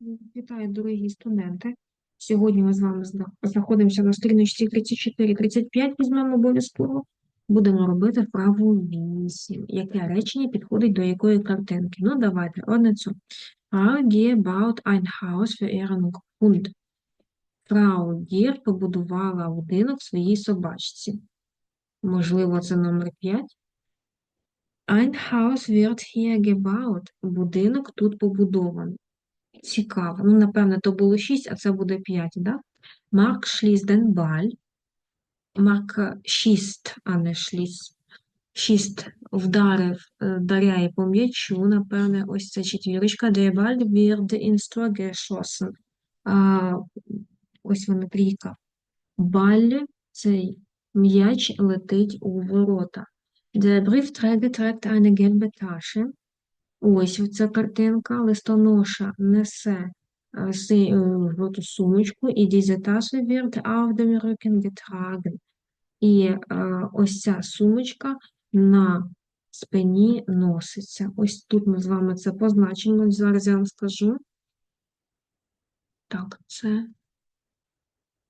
Вітаю, дорогі студенти. Сьогодні ми з вами знаходимося на сторіночці 34-35, візьмемо обов'язково. Будемо робити вправу 8. Яке речення підходить до якої картинки? Ну, давайте, одне цю. Frau baut ein Haus für ihren Hund. Фрау Гір побудувала будинок своїй собачці. Можливо, це номер 5. Ein Haus wird hier gebaut. Будинок тут побудований. Цікаво. Ну, напевне, то було 6, а це буде 5, да? Марк schließt den Ball. Марк е, шість, а не шліс. Шість вдарив, е, вдаряє по м'ячу, напевне, ось це четвірочка. Ball wird ins Tor ось вона трійка. Баль, цей м'яч летить у ворота. Der Briefträger trägt eine gelbe Tasche. Ось ця картинка. Листоноша несе е, си- е, жовту сумочку, і diese Tasche wird auf dem Rücken е, ось ця сумочка на спині носиться. Ось тут ми з вами це позначимо. Зараз я вам скажу. Так, це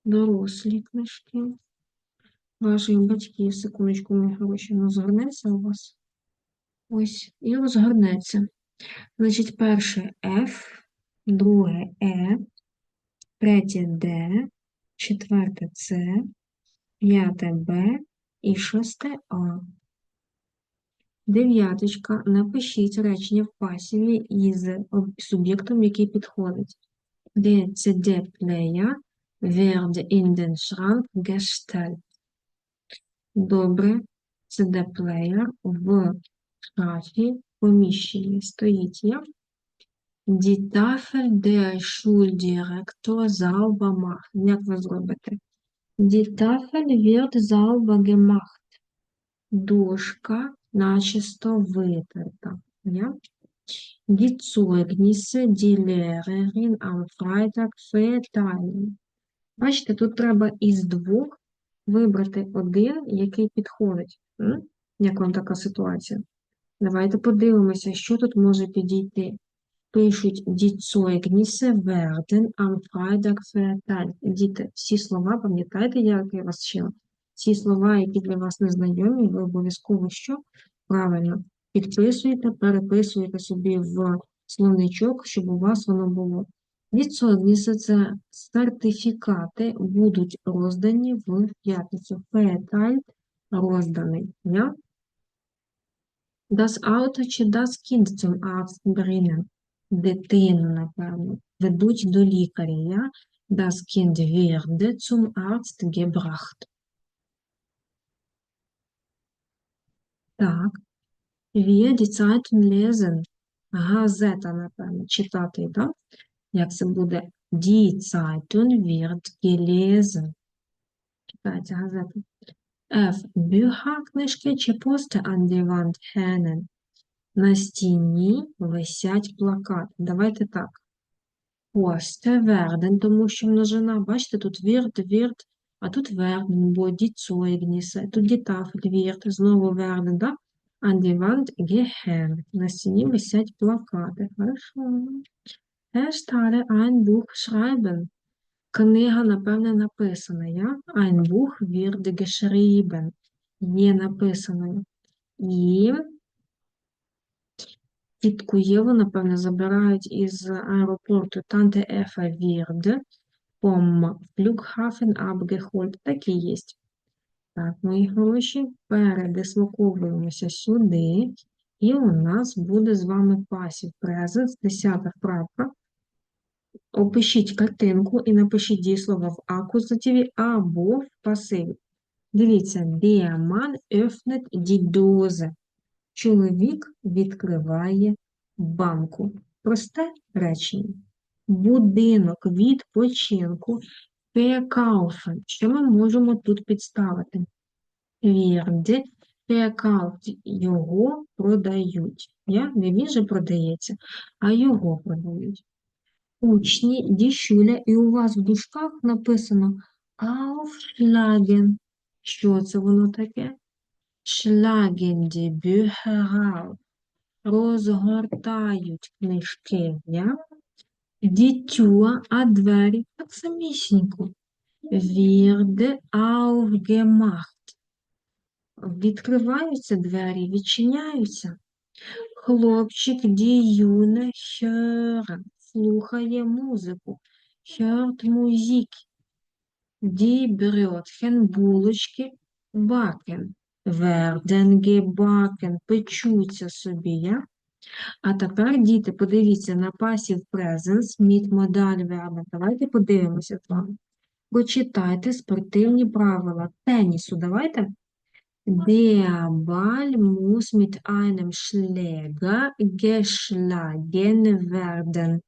дорослі книжки. Ваших батьків, секундочку, мої гроші, ну згорнеться у вас. Ось, і розгорнеться. Значить, перше F, друге E, третє D, четверте C, п'яте B і шосте А. Дев'яточка. Напишіть речення в пасіві із суб'єктом, який підходить. Der CD-Player wird in den Schrank gestellt. Добре. CD-плеєр в шафі поміщенні стоїть. Я. Die Tafel der Schuldirektor sauber machen. Як ви зробите? Die Tafel wird sauber gemacht. Дошка начисто витерта. Ja? Die Zeugnisse, die Lehrerin am Freitag verteilen. Бачите, тут треба із двох вибрати один, який підходить. Як вам така ситуація? Давайте подивимося, що тут може підійти. Пишуть die Zeugnisse werden am Freitag verteilt. Діти, всі слова, пам'ятаєте, як я вас вчила? Ці слова, які для вас незнайомі, ви обов'язково що? Правильно, підписуєте, переписуєте собі в словничок, щоб у вас воно було. Die – це сертифікати, будуть роздані в п'ятницю. Verteilt – розданий. Ja? Das Auto чи das Kind zum Arzt bringen. Дитину, напевно, ведуть до лікаря. Ja? Das Kind wird zum Arzt gebracht. Так. Wir die Zeitung lesen. Газета, напевно, читати, так? Як це буде? Die Zeitung wird gelesen. Читається газета. F. Bücher, книжки чи пости Wand hängen. На стіні висять плакати. Давайте так. Пости werden, тому що множина. Бачите, тут wird, wird, а тут werden, бо Zeugnisse, тут Tafel wird, знову? An die Wand gehängt. На стіні висять плакати. Хорошо. Er ein Buch schreiben. Книга, напевне, написана. Я? Ein Buch geschrieben. Є написаною. І тітку Єву, напевне, забирають із аеропорту Танте Ефа wird vom Flughafen abgeholt. Так і є. Так, мої гроші, передислоковуємося сюди. І у нас буде з вами пасів present, 10 вправка. Опишіть картинку і напишіть дієслово в акузативі або в пасиві. Дивіться, der Mann öffnet die Dose. Чоловік відкриває банку. Просте речення. Будинок відпочинку verkaufen. Що ми можемо тут підставити? Вірде verkauft. Його продають. Я? Не він же продається, а його продають. Учні дішуля, і у вас в дужках написано aufschlagen. Що це воно таке? Schlagen die Bücher auf. Розгортають книжки. Я? Die а двері так самісінько. Wird aufgemacht. Відкриваються двері, відчиняються. Хлопчик die Junge hören. Слухає музику. Hört Musik. Die Brötchen, булочки, backen. Werden gebacken. Печуться собі, я. А тепер, діти, подивіться на passive presence, mit модаль верба. Давайте подивимося з вами. Прочитайте спортивні правила тенісу. Давайте. Der Ball muss mit einem Schläger geschlagen werden.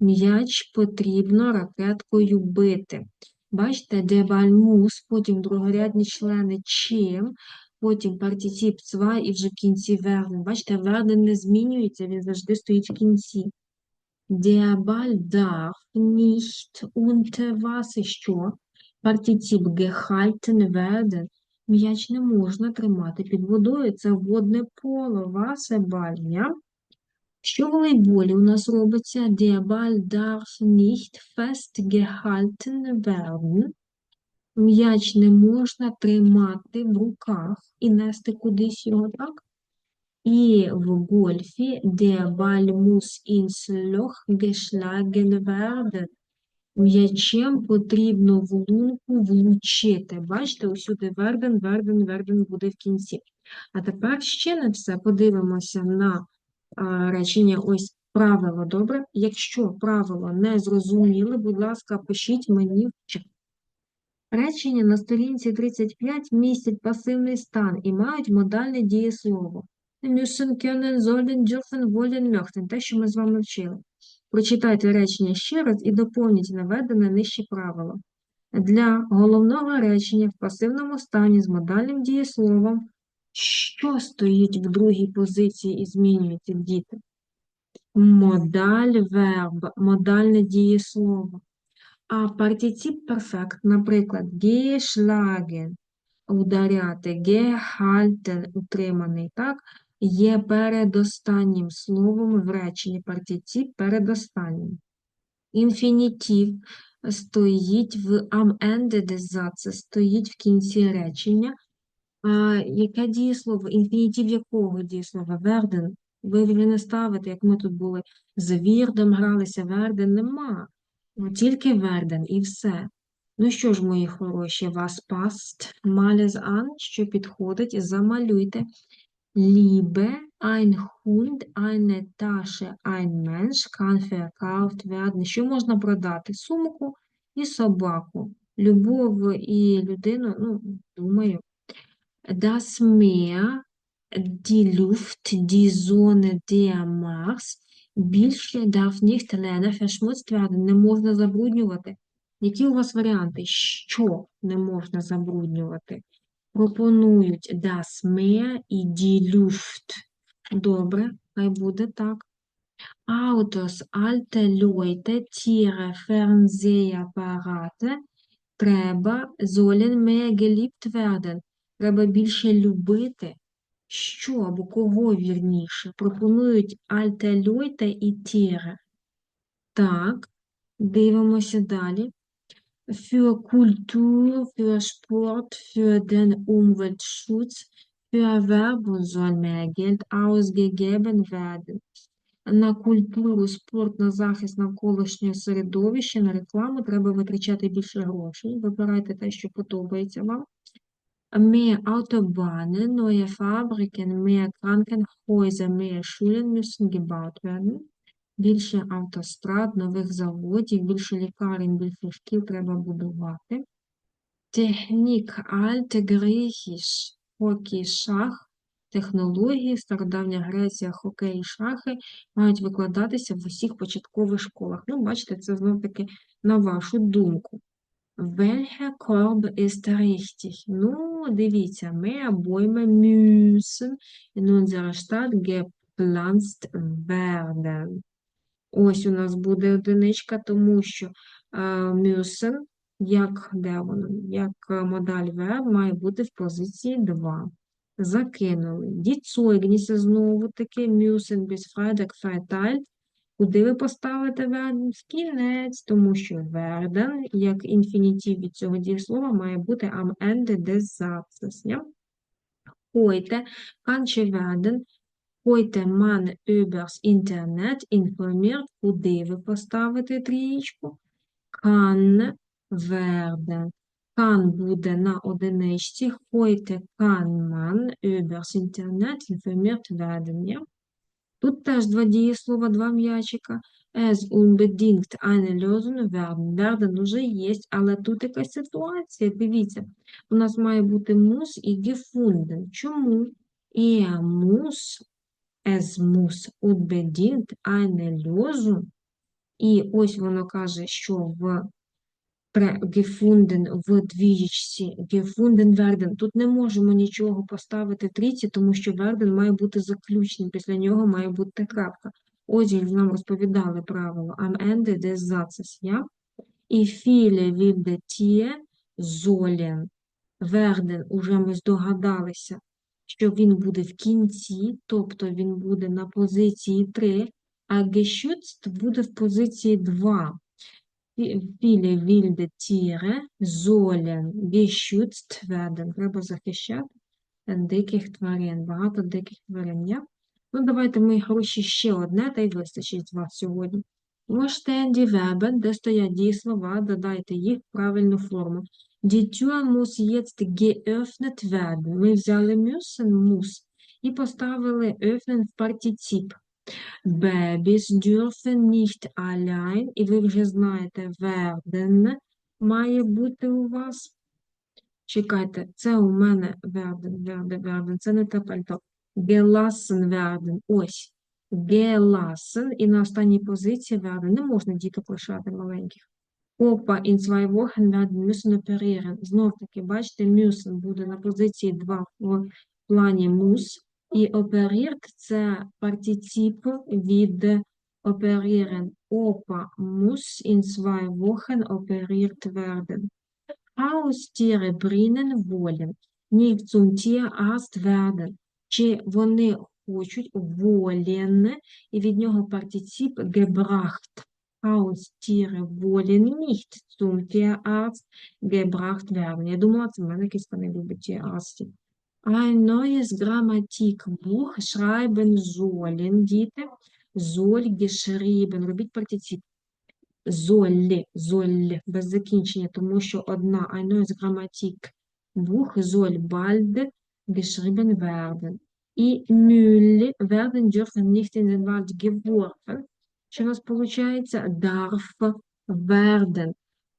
М'яч потрібно ракеткою бити. Бачите, der Ball потім другорядні члени чим, потім партiciп zwei і вже кінці werden. Бачите, werden не змінюється, він завжди стоїть в кінці. Ball darf nicht unter Wasser, що? Партiciп gehalten werden. М'яч не можна тримати під водою, це водне поло, Wasserball, ja? Що волейболі у нас робиться? Der Ball darf nicht festgehalten werden. М'яч не можна тримати в руках і нести кудись його, так? І в гольфі der Ball muss ins Loch geschlagen werden. М'ячем потрібно в лунку влучити. Бачите, усюди верден, верден, верден буде в кінці. А тепер ще не все. Подивимося на речення ось правило. Добре? Якщо правило не зрозуміли, будь ласка, пишіть мені в чат. Речення на сторінці 35 містять пасивний стан і мають модальне дієслово. Können, sollen, dürfen, wollen, möchten. Те, що ми з вами вчили. Прочитайте речення ще раз і доповніть наведене нижче правило. Для головного речення в пасивному стані з модальним дієсловом, що стоїть в другій позиції і змінюється діти? Модаль верб, модальне дієслово. А партiciп перфект, наприклад, geschlagen – ударяти, gehalten – утриманий, так? Є передостаннім словом в реченні партiciп передостаннім. Інфінітив стоїть в am Ende des Satzes, стоїть в кінці речення. Яке дієслово? Інфінітив якого дієслова? Werden. Ви не ставите, як ми тут були з вірдом гралися, верден нема. Ну, Тільки верден і все. Ну що ж, мої хороші, вас паст, малез ан, що підходить, замалюйте. Liebe, ein Hund, eine Tasche, ein Mensch kann verkauft werden. Що можна продати? Сумку і собаку. Любов і людину, ну, думаю. Das Meer, die Luft, die Sonne, der Mars. Більше nicht länger verschmutzt werden. Не можна забруднювати. Які у вас варіанти? Що не можна забруднювати? Пропонують das Meer і die Luft. Добре, хай буде так. Autos, alte Leute, Tiere, Fernsehapparate. Треба, sollen mehr geliebt werden. Треба більше любити. Що або кого вірніше? Пропонують alte Leute і Tiere. Так, дивимося далі. für Kultur, für Sport, für den Umweltschutz, für Werbung soll mehr Geld ausgegeben werden. На культуру, спорт, на захист навколишнього середовища, на рекламу треба витрачати більше грошей. Вибирайте те, що подобається вам. Mehr Autobahnen, neue Fabriken, mehr Krankenhäuser, mehr Schulen müssen gebaut werden. Більше автострад, нових заводів, більше лікарень, більше шкіл треба будувати. Технік Альт Грехіш, хокей, шах, технології, стародавня Греція, хокей шахи мають викладатися в усіх початкових школах. Ну, бачите, це знов-таки на вашу думку. Welcher Korb ist richtig? Ну, дивіться, ми обойме müssen in unserer Stadt gepflanzt werden. Ось у нас буде одиничка, тому що мюсен, як де воно, як модаль верб має бути в позиції 2. Закинули. Die Zeugnisse знову таки, müssen bis Freitag verteilt Куди ви поставите werden? В кінець, тому що werden, як інфінітив від цього дієслова, має бути am Ende des Satzes. Ja? Heute, manche werden, heute man übers Internet informiert, куди ви поставите трієчку? Kann werden. Kann буде на одиничці. Man übers Internet informiert werden. Ja? Тут теж два дієслова, два м'ячика. Es unbedingt eine Lösung werden. Werden уже є, але тут якась ситуація. Дивіться, у нас має бути muss і gefunden. Чому? Er muss, es muss unbedingt eine Lösung. І ось воно каже, що в gefunden в двієчці, gefunden werden. Тут не можемо нічого поставити трійці, тому що werden має бути заключним, після нього має бути крапка. Ж нам розповідали правило am Ende des Satzes, ja? І viele wilde Tiere sollen werden, уже ми здогадалися, що він буде в кінці, тобто він буде на позиції 3, а geschützt буде в позиції 2. Viele wilde Tiere sollen geschützt werden. Треба захищати диких тварин, багато диких тварин. Я? Ну, давайте, мої хороші, ще одне, та й вистачить вас сьогодні. Можете die Verben, де стоять дієслова, додайте їх в правильну форму. Die Tür muss jetzt geöffnet werden. Ми взяли müssen, muss, і поставили öffnen в партицip. Babys dürfen nicht allein, і ви вже знаєте, werden має бути у вас. Чекайте, це у мене werden, werden, werden, це не те пальто. Gelassen werden, ось. Gelassen, і на останній позиції werden. Не можна діток лишати маленьких. Опа, in zwei Wochen werden müssen operieren. Знов таки, бачите, müssen буде на позиції 2 в плані muss. І operiert – це партiciп від operieren. Опа, muss in zwei Wochen operiert werden. Haustiere bringen wollen nicht zum Tierarzt werden. Чи вони хочуть wollen, і від нього партiciп gebracht. Haustiere wollen nicht zum Tierarzt gebracht werden. Я думала, це в мене якийсь не любить тіарстів. Ein neues Grammatikbuch schreiben sollen, діти. Soll geschrieben. Робіть партiciп. Золлі, золлі, без закінчення, тому що одна ein neues Grammatikbuch soll bald geschrieben werden. І Müll werden dürfen nicht in den Wald geworfen. Що у нас виходить? Darf werden.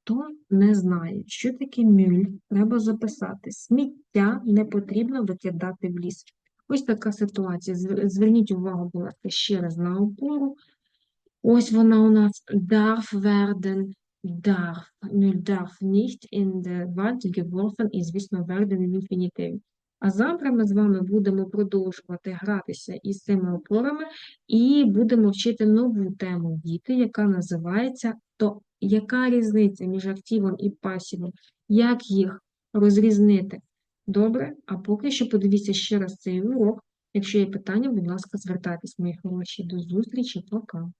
Хто не знає, що таке мюль, треба записати. Сміття не потрібно викидати в ліс. Ось така ситуація. Зверніть увагу, будь ласка, ще раз на опору. Ось вона у нас darf werden, darf. Мюль darf nicht in the Wald geworfen і, звісно, werden в інфінітиві. А завтра ми з вами будемо продовжувати гратися із цими опорами і будемо вчити нову тему діти, яка називається то яка різниця між активом і пасівом, як їх розрізнити. Добре? А поки що подивіться ще раз цей урок. Якщо є питання, будь ласка, звертайтесь, мої хороші. До зустрічі, пока.